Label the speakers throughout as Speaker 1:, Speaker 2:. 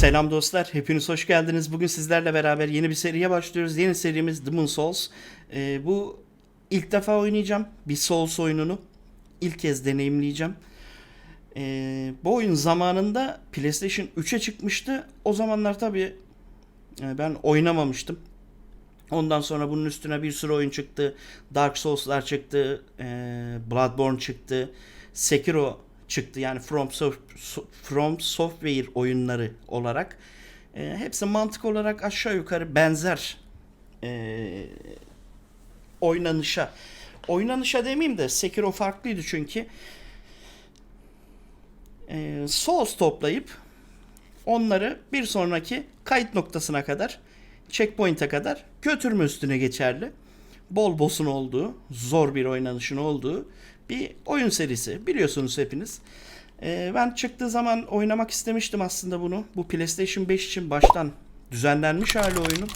Speaker 1: Selam dostlar, hepiniz hoş geldiniz. Bugün sizlerle beraber yeni bir seriye başlıyoruz. Yeni serimiz Demon Souls. Ee, bu ilk defa oynayacağım bir Souls oyununu. İlk kez deneyimleyeceğim. Ee, bu oyun zamanında PlayStation 3'e çıkmıştı. O zamanlar tabii e, ben oynamamıştım. Ondan sonra bunun üstüne bir sürü oyun çıktı. Dark Souls'lar çıktı. e, Bloodborne çıktı. Sekiro çıktı. Yani From, Sof- From Software oyunları olarak. E, hepsi mantık olarak aşağı yukarı benzer e, oynanışa. Oynanışa demeyeyim de Sekiro farklıydı çünkü. E, Souls toplayıp onları bir sonraki kayıt noktasına kadar checkpoint'e kadar götürme üstüne geçerli. Bol boss'un olduğu, zor bir oynanışın olduğu bir oyun serisi. Biliyorsunuz hepiniz. Ee, ben çıktığı zaman oynamak istemiştim aslında bunu. Bu PlayStation 5 için baştan düzenlenmiş hali oyunun.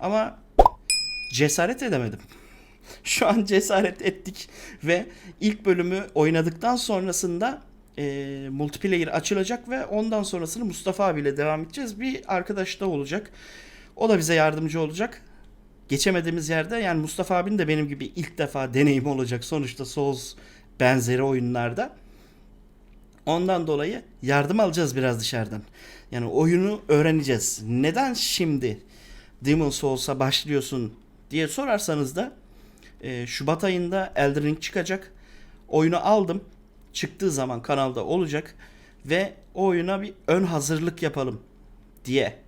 Speaker 1: Ama cesaret edemedim. Şu an cesaret ettik ve ilk bölümü oynadıktan sonrasında e, multiplayer açılacak ve ondan sonrasını Mustafa abiyle devam edeceğiz. Bir arkadaş da olacak. O da bize yardımcı olacak. Geçemediğimiz yerde yani Mustafa abinin de benim gibi ilk defa deneyim olacak sonuçta Souls benzeri oyunlarda. Ondan dolayı yardım alacağız biraz dışarıdan. Yani oyunu öğreneceğiz. Neden şimdi Demon Souls'a başlıyorsun diye sorarsanız da e, Şubat ayında Elden Ring çıkacak. Oyunu aldım. Çıktığı zaman kanalda olacak ve o oyuna bir ön hazırlık yapalım diye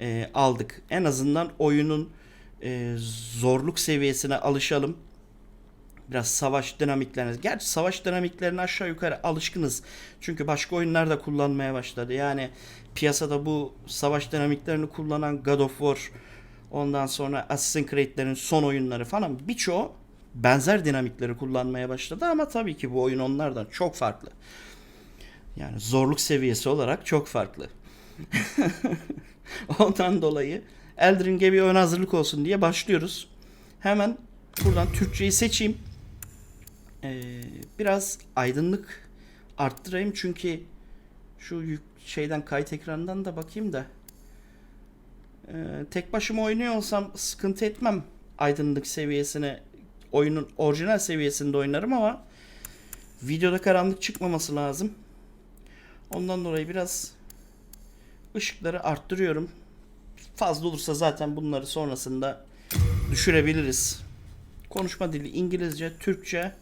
Speaker 1: e, aldık. En azından oyunun e, zorluk seviyesine alışalım. Biraz savaş dinamiklerine. Gerçi savaş dinamiklerine aşağı yukarı alışkınız. Çünkü başka oyunlar da kullanmaya başladı. Yani piyasada bu savaş dinamiklerini kullanan God of War, ondan sonra Assassin's Creed'lerin son oyunları falan birçoğu benzer dinamikleri kullanmaya başladı ama tabii ki bu oyun onlardan çok farklı. Yani zorluk seviyesi olarak çok farklı. Ondan dolayı Elden Ring'e bir ön hazırlık olsun diye başlıyoruz. Hemen buradan Türkçeyi seçeyim. Ee, biraz aydınlık arttırayım çünkü şu yük şeyden kayıt ekranından da bakayım da. Ee, tek başıma oynuyor olsam sıkıntı etmem aydınlık seviyesine oyunun orijinal seviyesinde oynarım ama videoda karanlık çıkmaması lazım. Ondan dolayı biraz ışıkları arttırıyorum. Fazla olursa zaten bunları sonrasında düşürebiliriz. Konuşma dili İngilizce, Türkçe,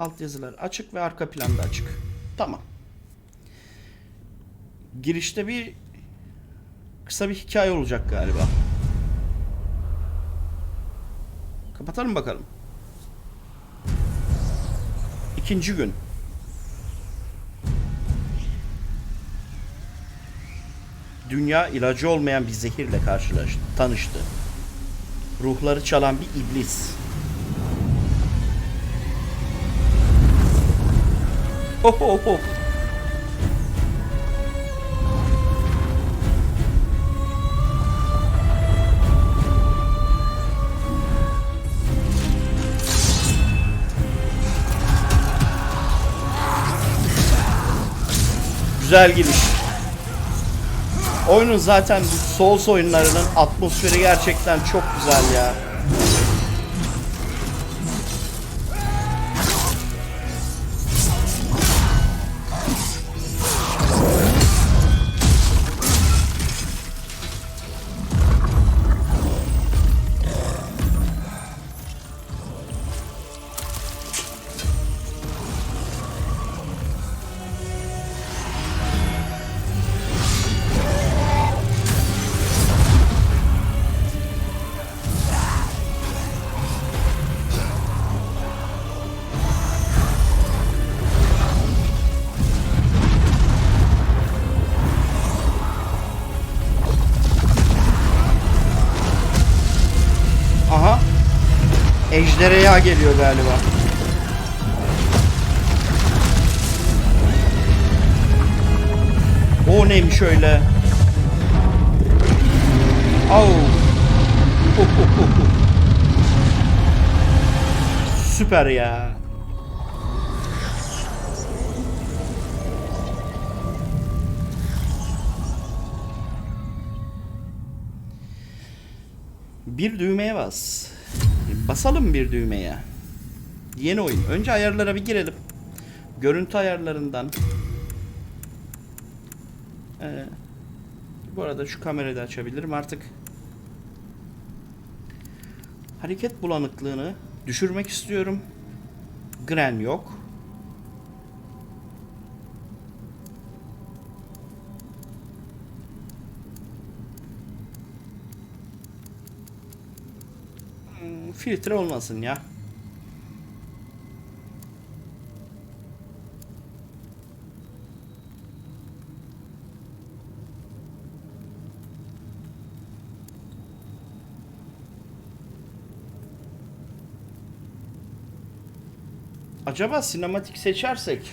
Speaker 1: altyazılar açık ve arka planda açık. Tamam. Girişte bir kısa bir hikaye olacak galiba. Kapatalım bakalım. İkinci gün. dünya ilacı olmayan bir zehirle karşılaştı, tanıştı. Ruhları çalan bir iblis. Güzel giriş. Oyunun zaten bu Souls oyunlarının atmosferi gerçekten çok güzel ya. Ejderhaya geliyor galiba. O neymiş öyle? Au. Oh, oh, oh, oh. Süper ya. Bir düğmeye bas. Basalım bir düğmeye. Yeni oyun. Önce ayarlara bir girelim. Görüntü ayarlarından. Ee, bu arada şu kamerayı da açabilirim artık. Hareket bulanıklığını düşürmek istiyorum. Gren yok. Hmm, Filtre olmasın ya. Acaba sinematik seçersek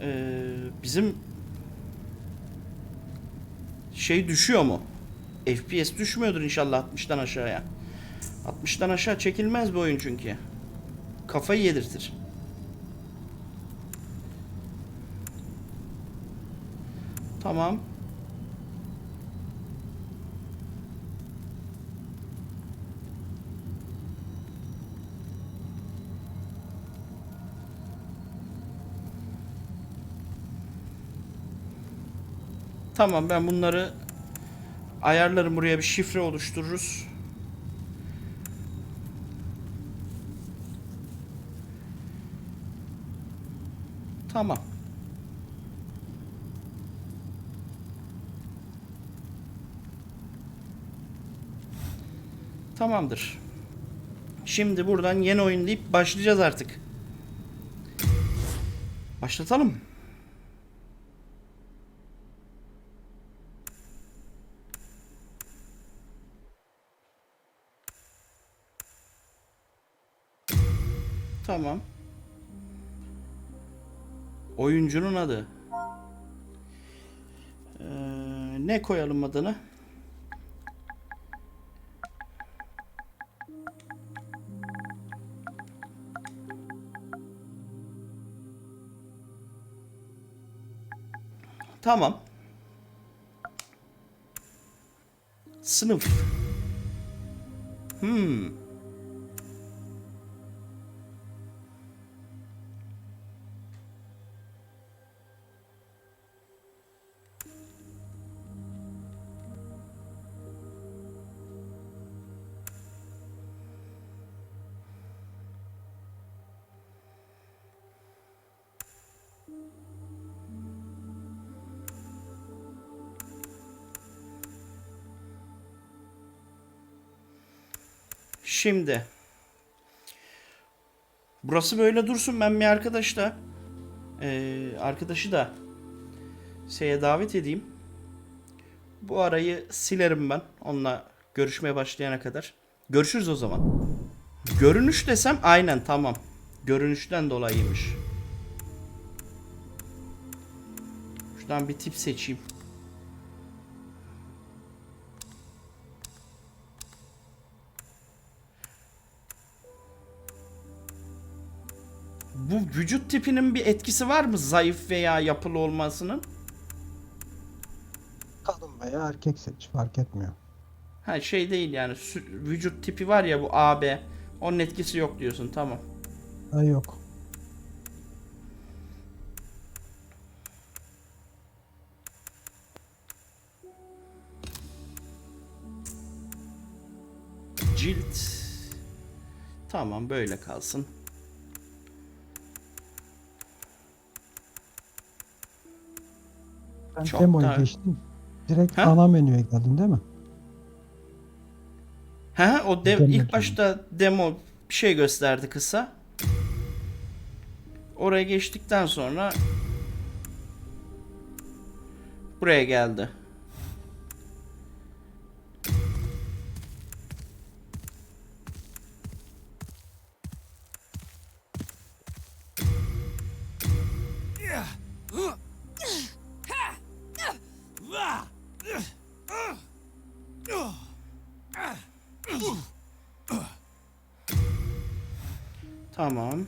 Speaker 1: eee, bizim şey düşüyor mu? FPS düşmüyordur inşallah 60'tan aşağıya. 60'tan aşağı çekilmez bu oyun çünkü. Kafayı yedirtir. Tamam. Tamam ben bunları ayarlarım buraya bir şifre oluştururuz. Tamam. Tamamdır. Şimdi buradan yeni oyun deyip başlayacağız artık. Başlatalım. Tamam. Oyuncunun adı. Ee, ne koyalım adını? Tamam. Sınıf. Hmm. Şimdi. Burası böyle dursun. Ben bir arkadaşla eee, arkadaşı da şeye davet edeyim. Bu arayı silerim ben. Onunla görüşmeye başlayana kadar. Görüşürüz o zaman. Görünüş desem aynen tamam. Görünüşten dolayıymış. Şuradan bir tip seçeyim. Bu vücut tipinin bir etkisi var mı zayıf veya yapılı olmasının?
Speaker 2: Kadın veya erkek seç fark etmiyor.
Speaker 1: Ha şey değil yani vücut tipi var ya bu AB. Onun etkisi yok diyorsun tamam.
Speaker 2: Ha yok.
Speaker 1: Cilt. Tamam böyle kalsın.
Speaker 2: Ben
Speaker 1: Çok
Speaker 2: demoyu
Speaker 1: da-
Speaker 2: geçtim. Direkt
Speaker 1: Ha?
Speaker 2: ana menüye geldin değil mi?
Speaker 1: Ha o de-
Speaker 2: Demo
Speaker 1: ilk başta demo bir şey gösterdi kısa. Oraya geçtikten sonra buraya geldi. Tamam.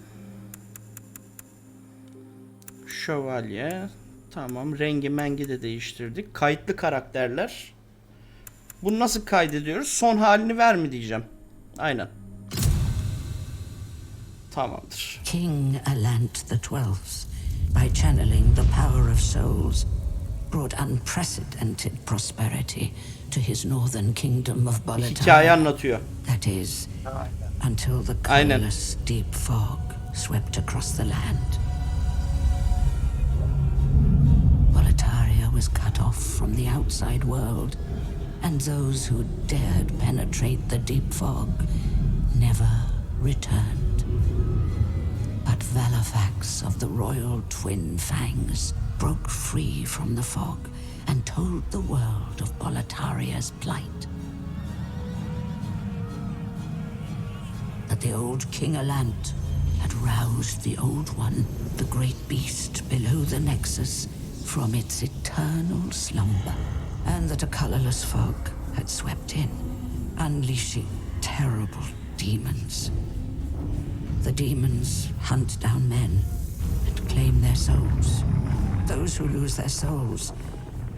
Speaker 1: Şövalye. Tamam. Rengi mengi de değiştirdik. Kayıtlı karakterler. Bunu nasıl kaydediyoruz? Son halini ver mi diyeceğim. Aynen. Tamamdır.
Speaker 3: King Alant the Twelfth, by channeling the power of souls, brought unprecedented prosperity to his northern kingdom of
Speaker 1: Hikaye
Speaker 3: Bolatar.
Speaker 1: anlatıyor.
Speaker 3: That is, until the colorless deep fog swept across the land. Boletaria was cut off from the outside world, and those who dared penetrate the deep fog never returned. But Valifax of the royal twin fangs broke free from the fog and told the world of Boletaria's plight. The old King Alant had roused the old one, the great beast below the Nexus, from its eternal slumber, and that a colorless fog had swept in, unleashing terrible demons. The demons hunt down men and claim their souls. Those who lose their souls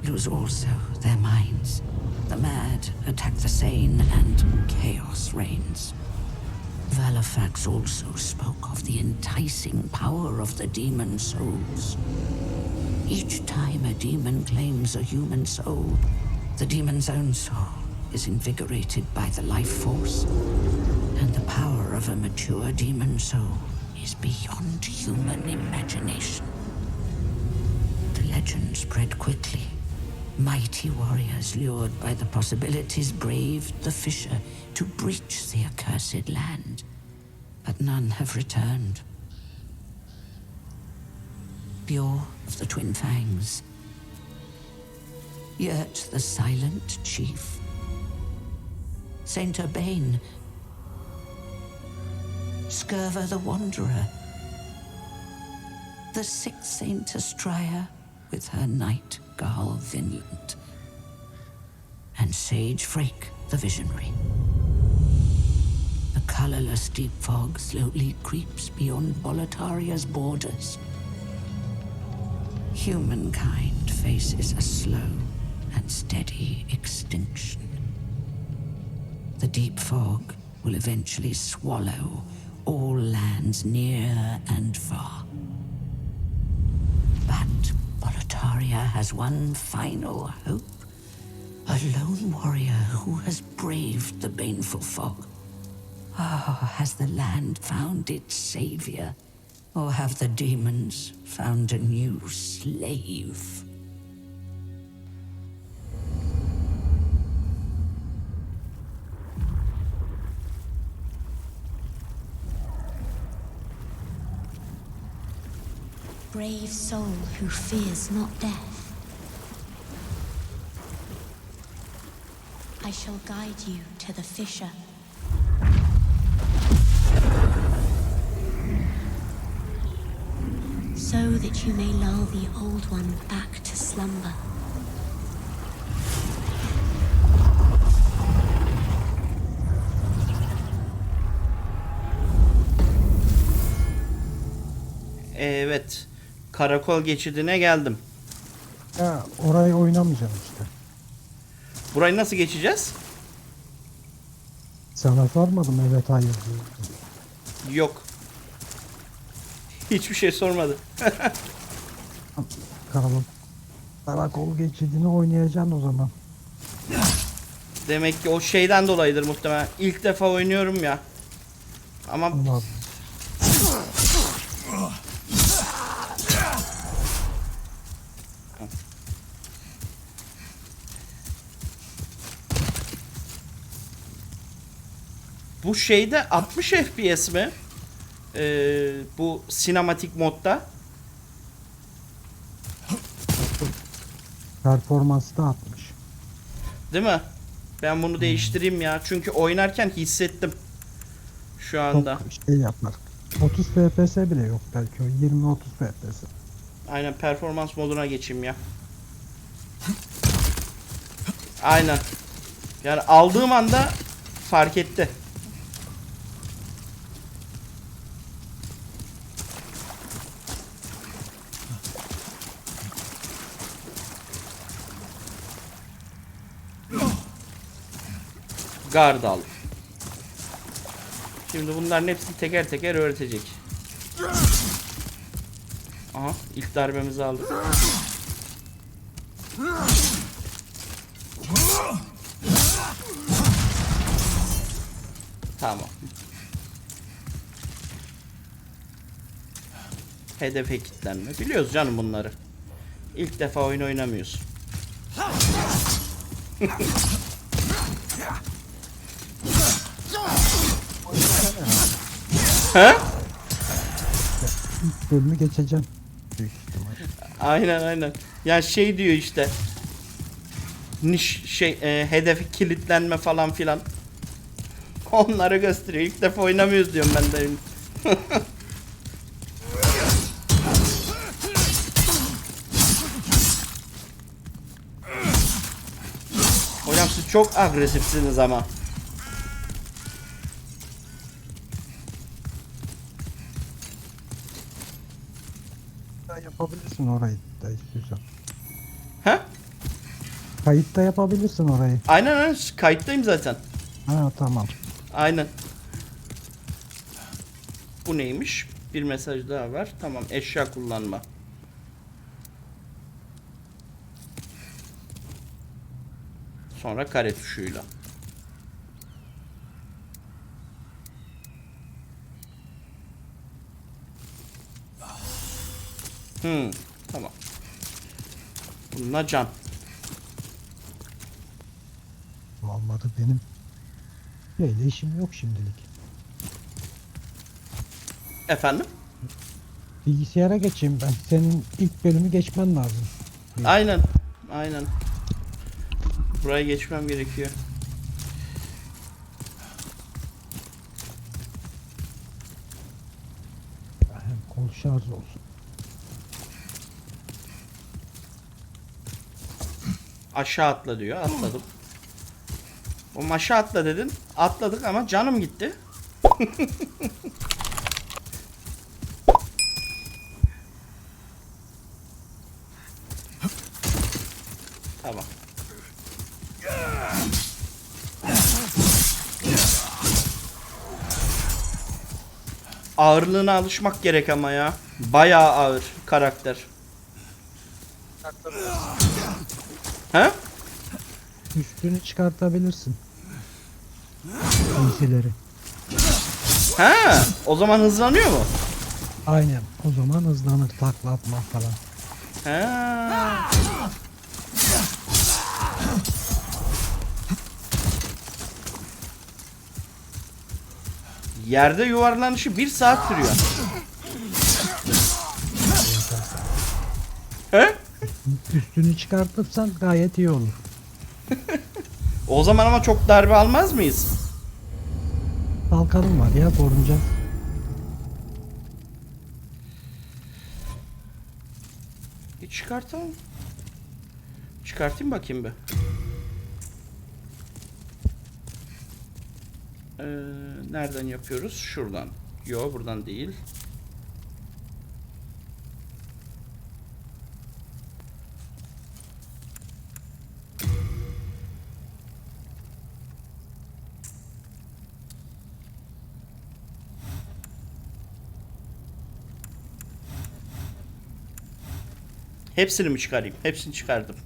Speaker 3: lose also their minds. The mad attack the sane, and chaos reigns. Valifax also spoke of the enticing power of the demon souls. Each time a demon claims a human soul, the demon's own soul is invigorated by the life force. And the power of a mature demon soul is beyond human imagination. The legend spread quickly. Mighty warriors lured by the possibilities braved the fissure to breach the accursed land. But none have returned. Bjor of the Twin Fangs. Yurt the Silent Chief. Saint Urbane. Scurva the Wanderer. The sixth Saint Astraea with her knight Garl Vinland. And Sage Frake the Visionary. Colorless deep fog slowly creeps beyond Boletaria's borders. Humankind faces a slow and steady extinction. The deep fog will eventually swallow all lands near and far. But Boletaria has one final hope. A lone warrior who has braved the baneful fog. Ah, has the land found its savior? Or have the demons found a new slave?
Speaker 4: brave soul who fears not death. I shall guide you to the fissure. So that you may lull the old one back to slumber.
Speaker 1: Evet. Karakol geçidine geldim.
Speaker 2: Ya orayı oynamayacağım işte.
Speaker 1: Burayı nasıl geçeceğiz?
Speaker 2: Sana sormadım evet hayır diye.
Speaker 1: Yok. Hiçbir şey sormadı.
Speaker 2: Karakol. Karakol geçidini oynayacaksın o zaman.
Speaker 1: Demek ki o şeyden dolayıdır muhtemelen. İlk defa oynuyorum ya. Ama
Speaker 2: Anladım.
Speaker 1: bu şeyde 60 FPS mi? Ee, bu sinematik modda.
Speaker 2: Performansı da atmış.
Speaker 1: Değil mi? Ben bunu değiştireyim ya. Çünkü oynarken hissettim. Şu anda.
Speaker 2: Çok şey yapar. 30 FPS bile yok belki o 20-30 FPS.
Speaker 1: Aynen performans moduna geçeyim ya. Aynen. Yani aldığım anda fark etti. Guard al. Şimdi bunların hepsini teker teker öğretecek. Aha ilk darbemizi aldık. Tamam. Hedefe kilitlenme. Biliyoruz canım bunları. İlk defa oyun oynamıyoruz. He?
Speaker 2: İlk bölümü geçeceğim. Büyük ihtimal.
Speaker 1: Aynen aynen. Ya şey diyor işte. Niş şey e, hedefi kilitlenme falan filan. Onları gösteriyor. İlk defa oynamıyoruz diyorum ben de. Hocam siz çok agresifsiniz ama.
Speaker 2: Yapabilirsin orayı da istiyorsan.
Speaker 1: He?
Speaker 2: Kayıtta yapabilirsin orayı.
Speaker 1: Aynen aynen kayıttayım zaten.
Speaker 2: Ha tamam.
Speaker 1: Aynen. Bu neymiş? Bir mesaj daha var. Tamam eşya kullanma. Sonra kare tuşuyla. Hmm, tamam. Bununla can.
Speaker 2: Olmadı benim. Böyle işim yok şimdilik.
Speaker 1: Efendim?
Speaker 2: Bilgisayara geçeyim ben. Senin ilk bölümü geçmen lazım.
Speaker 1: Aynen. Aynen. Buraya geçmem gerekiyor.
Speaker 2: Hem kol şarj olsun.
Speaker 1: Aşağı atla diyor. Atladım. O aşağı atla dedin. Atladık ama canım gitti. tamam. Ağırlığına alışmak gerek ama ya. Bayağı ağır karakter. He?
Speaker 2: Üstünü çıkartabilirsin. Giysileri.
Speaker 1: Ha, o zaman hızlanıyor mu?
Speaker 2: Aynen. O zaman hızlanır takla atma falan.
Speaker 1: Ha. Yerde yuvarlanışı bir saat sürüyor. He?
Speaker 2: Üstünü çıkartırsan gayet iyi olur.
Speaker 1: O zaman ama çok darbe almaz mıyız?
Speaker 2: Kalkanım var ya korunca.
Speaker 1: Bir çıkartalım. Çıkartayım bakayım bir. Ee, nereden yapıyoruz? Şuradan. Yo buradan değil. Hepsini mi çıkarayım? Hepsini çıkardım.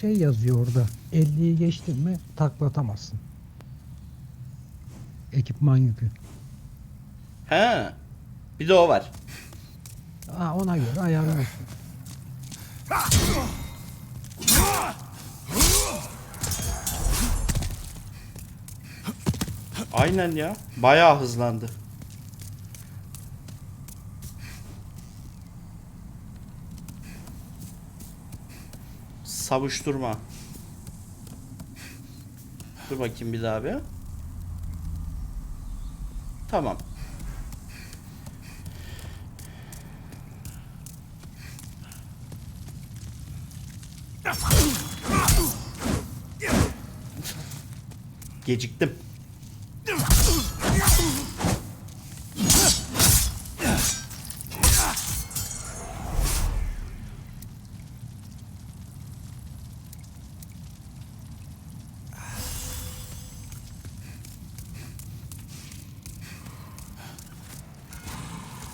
Speaker 2: Şey yazıyor orada. 50'yi geçtin mi taklatamazsın. Ekipman yükü.
Speaker 1: He. Bir de o var.
Speaker 2: Aa, ona göre ayarlıyorsun.
Speaker 1: Aynen ya. Bayağı hızlandı. Savuşturma. Dur bakayım bir daha bir. Tamam. Geciktim.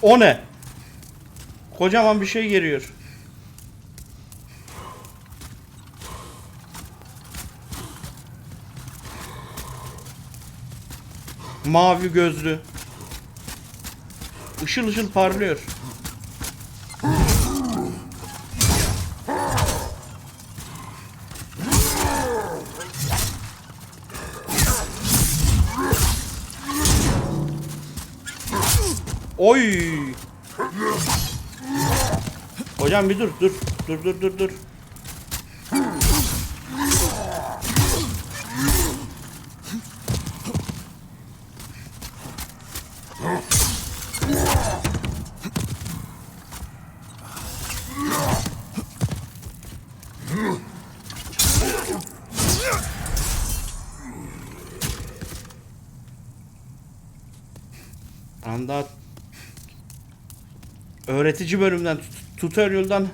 Speaker 1: O ne? Kocaman bir şey geliyor. Mavi gözlü. Işıl ışıl parlıyor. Oy! Hocam bir dur, dur. Dur, dur, dur, dur. Anda öğretici bölümden tut- tutorial'dan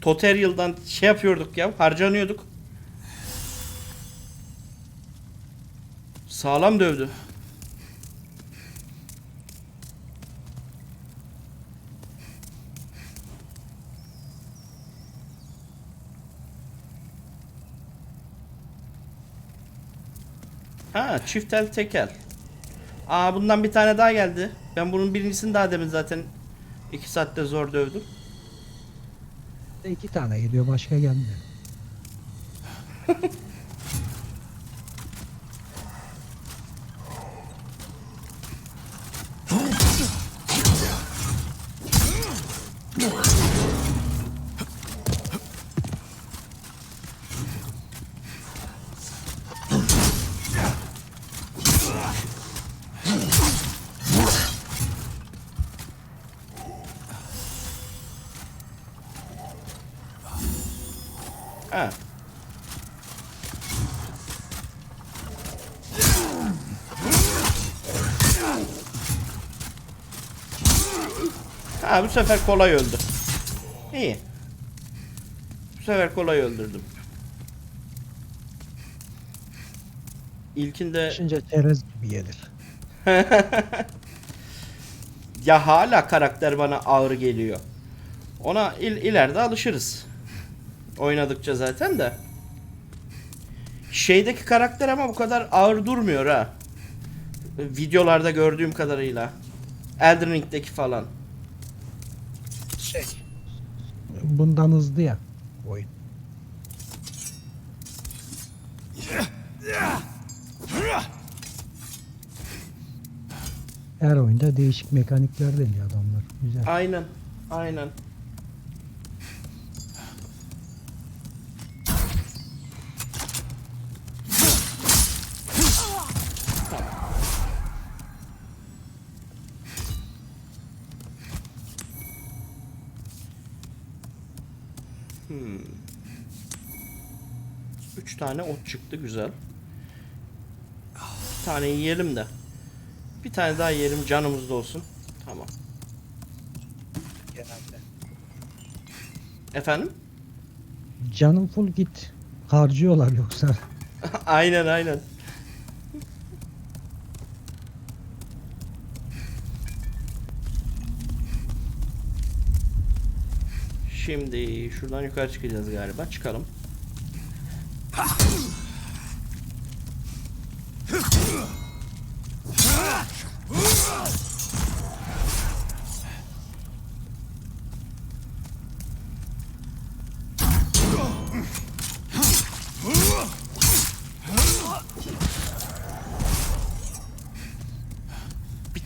Speaker 1: tutorial'dan şey yapıyorduk ya harcanıyorduk. Sağlam dövdü. Ha çiftel tekel. Aa bundan bir tane daha geldi. Ben bunun birincisini daha demin zaten 2 saatte zor dövdüm.
Speaker 2: İki tane geliyor başka gelmiyor.
Speaker 1: Ha bu sefer kolay öldü. İyi. Bu sefer kolay öldürdüm. İlkinde
Speaker 2: Şimdi çerez gibi gelir.
Speaker 1: ya hala karakter bana ağır geliyor. Ona il, ileride alışırız. Oynadıkça zaten de. Şeydeki karakter ama bu kadar ağır durmuyor ha. Videolarda gördüğüm kadarıyla. Elden Ring'deki falan.
Speaker 2: Şey. Bundan hızlı ya oyun. Her oyunda değişik mekanikler deniyor adamlar. Güzel.
Speaker 1: Aynen. Aynen. Hmm. Üç tane ot çıktı güzel. Bir tane yiyelim de. Bir tane daha yiyelim canımızda olsun. Tamam.
Speaker 2: Genelde.
Speaker 1: Efendim?
Speaker 2: Canım full git. Harcıyorlar yoksa.
Speaker 1: aynen aynen. Şimdi şuradan yukarı çıkacağız galiba. Çıkalım.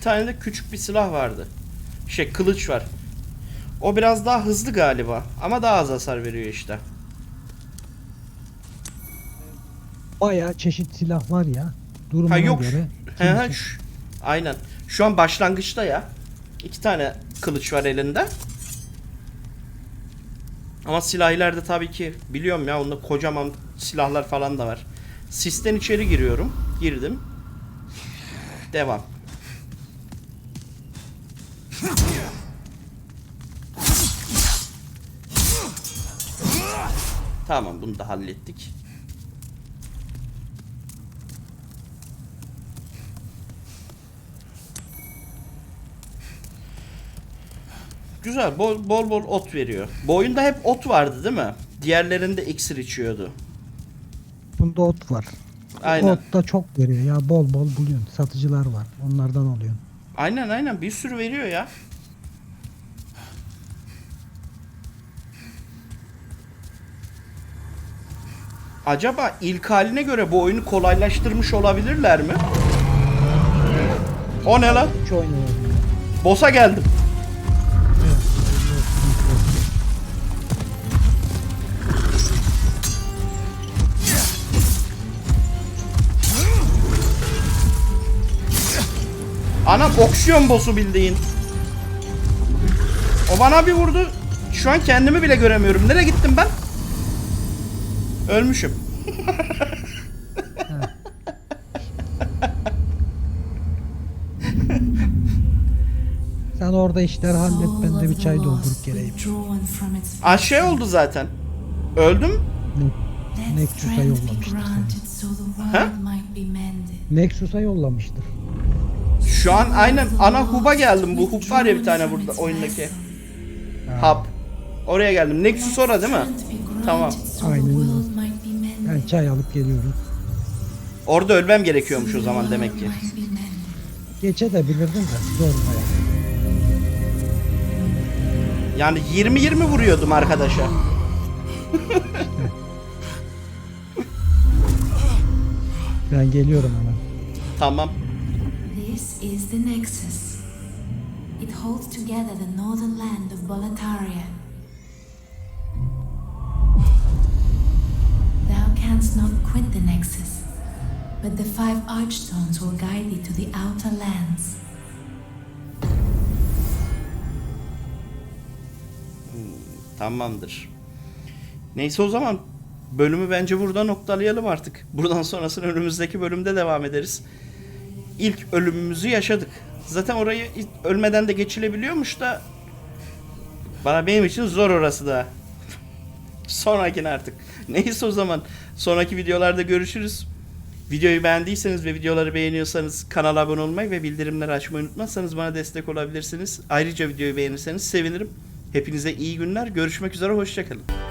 Speaker 1: Tane de küçük bir silah vardı. Şey kılıç var. O biraz daha hızlı galiba ama daha az hasar veriyor işte.
Speaker 2: Bayağı çeşit silah var ya. Durumuna
Speaker 1: Ha yok.
Speaker 2: göre.
Speaker 1: He he, şu- aynen. Şu an başlangıçta ya. İki tane kılıç var elinde. Ama silah ileride tabii ki biliyorum ya onda kocaman silahlar falan da var. Sisten içeri giriyorum. Girdim. Devam. Tamam bunu da hallettik. Güzel. Bol bol, bol ot veriyor. Bu oyunda hep ot vardı değil mi? Diğerlerinde iksir içiyordu.
Speaker 2: Bunda ot var.
Speaker 1: Aynen.
Speaker 2: Ot da çok veriyor ya bol bol buluyorsun. Satıcılar var. Onlardan alıyorsun.
Speaker 1: Aynen aynen bir sürü veriyor ya. Acaba ilk haline göre bu oyunu kolaylaştırmış olabilirler mi? O ne lan? Boss'a geldim. Ana boksiyon boss'u bildiğin. O bana bir vurdu. Şu an kendimi bile göremiyorum. Nereye gittim ben? Ölmüşüm.
Speaker 2: Sen orada işler hallet ben de bir çay doldurup geleyim.
Speaker 1: Aa şey oldu zaten. Öldüm.
Speaker 2: Nexus'a yollamıştır
Speaker 1: Ha?
Speaker 2: Nexus'a yollamıştır.
Speaker 1: Şu an aynen ana hub'a geldim. Bu hub var ya bir tane burada oyundaki. Hub. Oraya geldim. Nexus orada değil mi? Tamam.
Speaker 2: Aynen öyle. Ben çay alıp geliyorum.
Speaker 1: Orada ölmem gerekiyormuş o zaman demek ki.
Speaker 2: Geçe de bilirdin de zor baya.
Speaker 1: Yani 20-20 vuruyordum arkadaşa.
Speaker 2: Ben geliyorum hemen.
Speaker 1: Tamam.
Speaker 4: İs the Nexus. It holds together the northern land of Boletaria. Thou canst not quit the Nexus, but the five archstones will guide thee to the outer lands.
Speaker 1: Tamamdır. Neyse o zaman bölümü bence burada noktalayalım artık. Buradan sonrasını önümüzdeki bölümde devam ederiz. İlk ölümümüzü yaşadık. Zaten orayı ölmeden de geçilebiliyormuş da bana benim için zor orası da. Sonrakine artık. Neyse o zaman sonraki videolarda görüşürüz. Videoyu beğendiyseniz ve videoları beğeniyorsanız kanala abone olmayı ve bildirimleri açmayı unutmazsanız bana destek olabilirsiniz. Ayrıca videoyu beğenirseniz sevinirim. Hepinize iyi günler. Görüşmek üzere. Hoşçakalın.